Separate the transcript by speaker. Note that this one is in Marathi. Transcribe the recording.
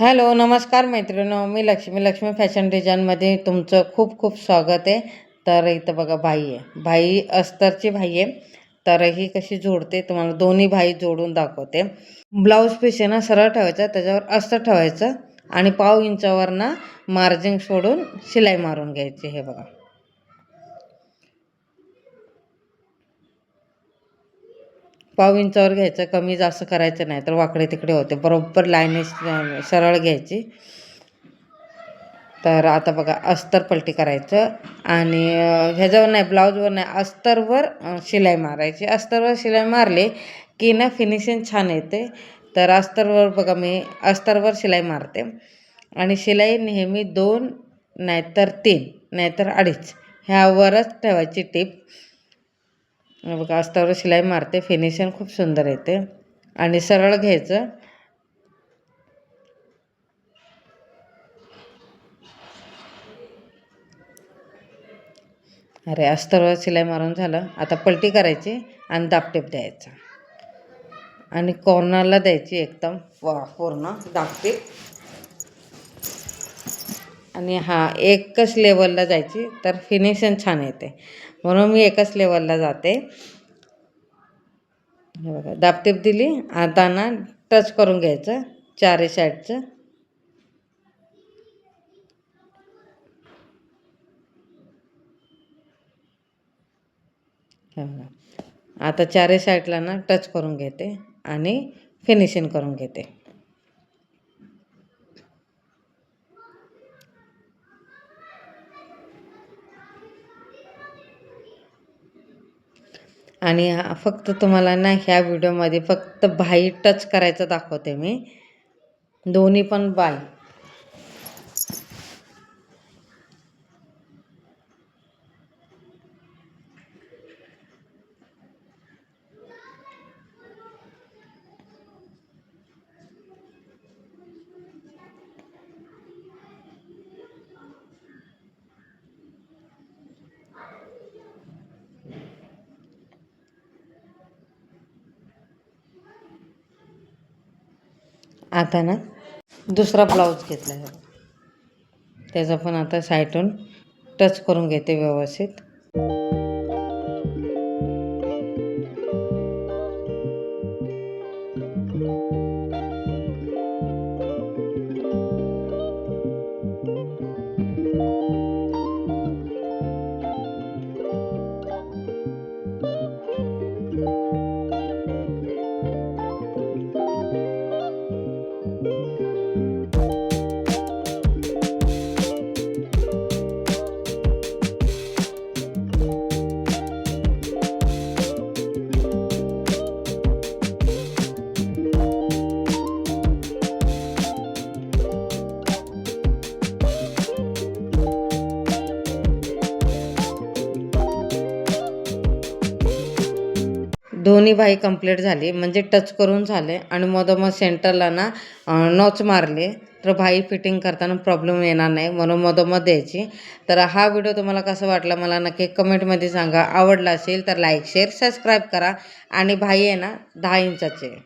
Speaker 1: हॅलो नमस्कार मैत्रिणी मी लक्ष्मी लक्ष्मी फॅशन डिझाईनमध्ये तुमचं खूप खूप स्वागत आहे. तर इथं बघा भाई आहे. भाई अस्तरची भाई आहे. तर ही कशी जोडते तुम्हाला दोन्ही भाई जोडून दाखवते. ब्लाऊज पीस आहे ना सरळ ठेवायचा त्याच्यावर अस्तर ठेवायचं आणि पाव इंचावर ना मार्जिंग सोडून शिलाई मारून घ्यायची हे बघा. पाव इंचावर घ्यायचं कमी जास्त करायचं नाही तर वाकडे तिकडे होते. बरोबर लाईने सरळ घ्यायची. तर आता बघा अस्तर पलटी करायचं. आणि ह्याच्यावर नाही ब्लाऊजवर नाही अस्तरवर शिलाई मारायची. अस्तरवर शिलाई मारली की ना फिनिशिंग छान येते. तर अस्तरवर बघा मी अस्तरवर शिलाई मारते. आणि शिलाई नेहमी दोन नाहीतर तीन नाहीतर अडीच ह्यावरच ठेवायची टीप. बघा अस्तावर शिलाई मारते. फिनिशिंग खूप सुंदर येते. आणि सरळ घ्यायचं. अरे अस्तरवर शिलाई मारून झालं. आता पलटी करायची आणि दापटेप द्यायचा. आणि कॉर्नरला द्यायची एकदम. वा पूर्ण दापटेप आणि हा एकच लेवलला जायची तर फिनिशिंग छान येते. म्हणून मी एकच लेवलला जाते. हे बघा दापटीप दिली आता ना टच करून घ्यायचं चारही साईडचं हे बघा आता चारही साईडला ना टच करून घेते आणि फिनिशिंग करून घेते. आणि फक्त तुम्हाला ना ह्या व्हिडिओमध्ये फक्त बाई टच करायचं दाखवते मी. दोन्ही पण बाई. आता ना दुसरा ब्लाऊज घेतला त्याचा पण आता साईटून टच करून घेते व्यवस्थित. दोन्ही बाई कंप्लीट झाली. म्हणजे टच करून झाले आणि मधोमध सेंटरला ना नॉच मारले. तर भाई फिटिंग करताना प्रॉब्लेम येणार नाही म्हणून मधोमध द्यायची. तर हा व्हिडिओ तुम्हाला कसा वाटला मला नक्की कमेंटमध्ये सांगा. आवडला असेल तर लाईक शेअर सबस्क्राईब करा. आणि भाई आहे ना दहा इंचाचे.